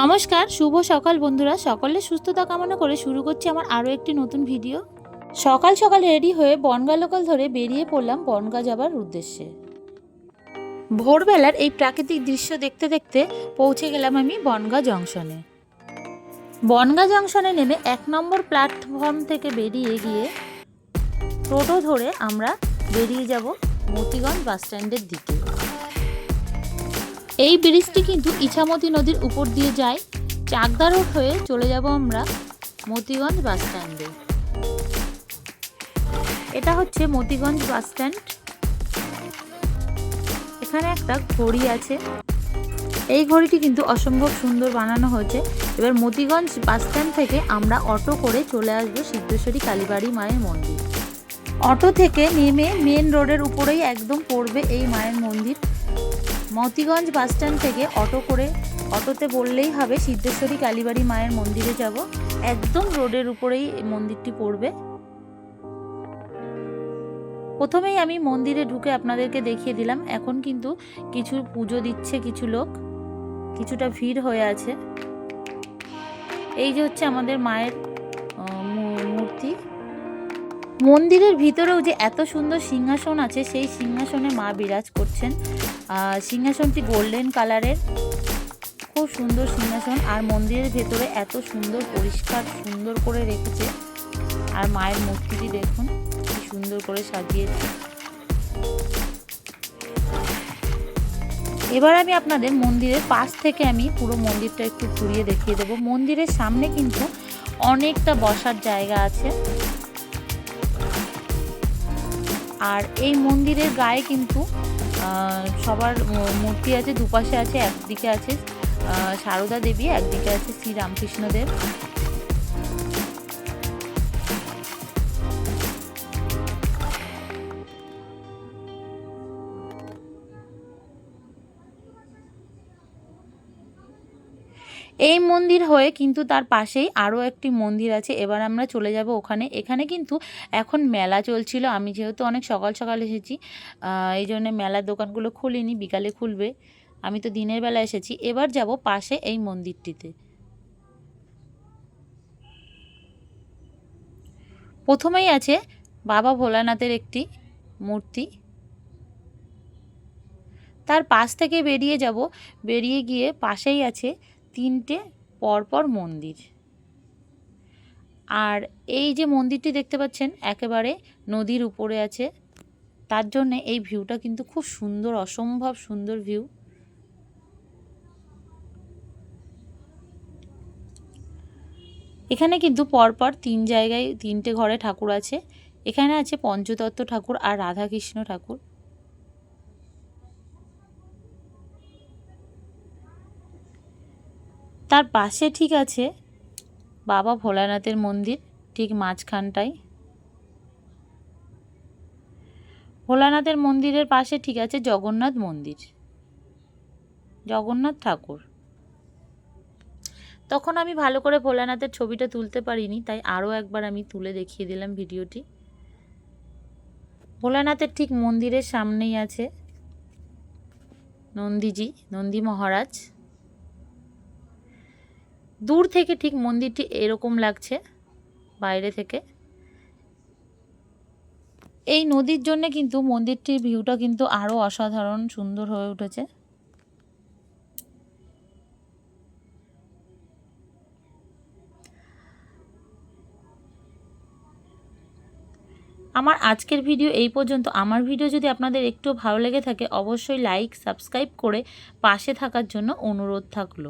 নমস্কার, শুভ সকাল বন্ধুরা। সকলের সুস্থতা কামনা করে শুরু করছি আমার আরও একটি নতুন ভিডিও। সকাল সকাল রেডি হয়ে বনগা লোকাল ধরে বেরিয়ে পড়লাম বনগা যাবার উদ্দেশ্যে। ভোরবেলার এই প্রাকৃতিক দৃশ্য দেখতে দেখতে পৌঁছে গেলাম আমি বনগা জংশনে। বনগা জংশনে নেমে এক নম্বর প্ল্যাটফর্ম থেকে বেরিয়ে গিয়ে টোটো ধরে আমরা বেরিয়ে যাব মতিগঞ্জ বাস স্ট্যান্ডের দিকে। এই ব্রিজটি কিন্তু ইছামতি নদীর উপর দিয়ে যায়। চাকদা রোড হয়ে চলে যাব আমরা মতিগঞ্জ বাস স্ট্যান্ডে। এটা হচ্ছে মতিগঞ্জ বাস স্ট্যান্ড। এখানে একটা ঘড়ি আছে। এই ঘড়িটি কিন্তু অসম্ভব সুন্দর বানানো হয়েছে। এবার মতিগঞ্জ বাস স্ট্যান্ড থেকে আমরা অটো করে চলে আসব সিদ্ধেশ্বরী কালীবাড়ি মায়ের মন্দির। অটো থেকে নেমে মেন রোডের উপরেই একদম পড়বে এই মায়ের মন্দির। মতিগঞ্জ বাস স্ট্যান্ড থেকে অটো করে, অটোতে বললেই হবে, সিদ্ধেশ্বরী কালীবাড়ি মায়ের মন্দিরে যাব। একদম রোডের উপরেই মন্দিরটি পড়বে। প্রথমেই আমি মন্দিরে ঢুকে আপনাদেরকে দেখিয়ে দিলাম। এখন কিন্তু কিছু পুজো দিচ্ছে কিছু লোক। কিছুটা ভিড় হয়ে আছে। এই যে হচ্ছে আমাদের মায়ের মন্দিরের ভিতরেও যে এত সুন্দর সিংহাসন আছে, সেই সিংহাসনে মা বিরাজ করছেন। সিংহাসনটি গোল্ডেন কালারের। খুব সুন্দর সিংহাসন। আর মন্দিরের ভেতরে এত সুন্দর পরিষ্কার, সুন্দর করে রেখেছে। আর মায়ের মূর্তিটি দেখুন, কি সুন্দর করে সাজিয়েছে। এবার আমি আপনাদের মন্দিরের পাশ থেকে আমি পুরো মন্দিরটা একটু ঘুরিয়ে দেখিয়ে দেবো। মন্দিরের সামনে কিন্তু অনেকটা বসার জায়গা আছে। আর এই মন্দিরের গায়ে কিন্তু সবার মূর্তি আছে, দুপাশে আছে, একদিকে আছে সারদা দেবী, একদিকে আছে শ্রী রামকৃষ্ণদেব। এই মন্দির হয়ে কিন্তু তার পাশেই আরও একটি মন্দির আছে। এবার আমরা চলে যাব ওখানে। এখানে কিন্তু এখন মেলা চলছিল। আমি যেহেতু অনেক সকাল সকাল এসেছি এই জন্য মেলার দোকানগুলো খুলিনি, বিকালে খুলবে। আমি তো দিনের বেলা এসেছি। এবার যাব পাশে এই মন্দিরটিতে। প্রথমেই আছে বাবা ভোলানাথের একটি মূর্তি। তার পাশ থেকে বেরিয়ে যাব। বেরিয়ে গিয়ে পাশেই আছে তিনটে, পরপর মন্দির। আর এই যে মন্দিরটি দেখতে পাচ্ছেন, একেবারে নদীর উপরে আছে। তার জন্যে এই ভিউটা কিন্তু খুব সুন্দর, অসম্ভব সুন্দর ভিউ। এখানে কিন্তু পরপর তিন জায়গায় তিনটে ঘরে ঠাকুর আছে। এখানে আছে পঞ্চতত্ত্ব ঠাকুর আর রাধাকৃষ্ণ ঠাকুর। তার পাশে ঠিক আছে বাবা ভোলানাথের মন্দির, ঠিক মাঝখানটায় ভোলানাথের মন্দিরের পাশে ঠিক আছে জগন্নাথ মন্দির। জগন্নাথ ঠাকুর। তখন আমি ভালো করে ভোলানাথের ছবিটা তুলতে পারিনি, তাই আরও একবার আমি তুলে দেখিয়ে দিলাম ভিডিওটি। ভোলানাথের ঠিক মন্দিরের সামনেই আছে নন্দীজি, নন্দী মহারাজ। দূর থেকে ঠিক মন্দিরটি এরকম লাগছে, বাইরে থেকে। এই নদীর জন্য কিন্তু মন্দিরটির ভিউটা কিন্তু আরও অসাধারণ সুন্দর হয়ে উঠেছে। আমার আজকের ভিডিও এই পর্যন্ত। আমার ভিডিও যদি আপনাদের একটু ভালো লেগে থাকে, অবশ্যই লাইক, সাবস্ক্রাইব করে পাশে থাকার জন্য অনুরোধ থাকল।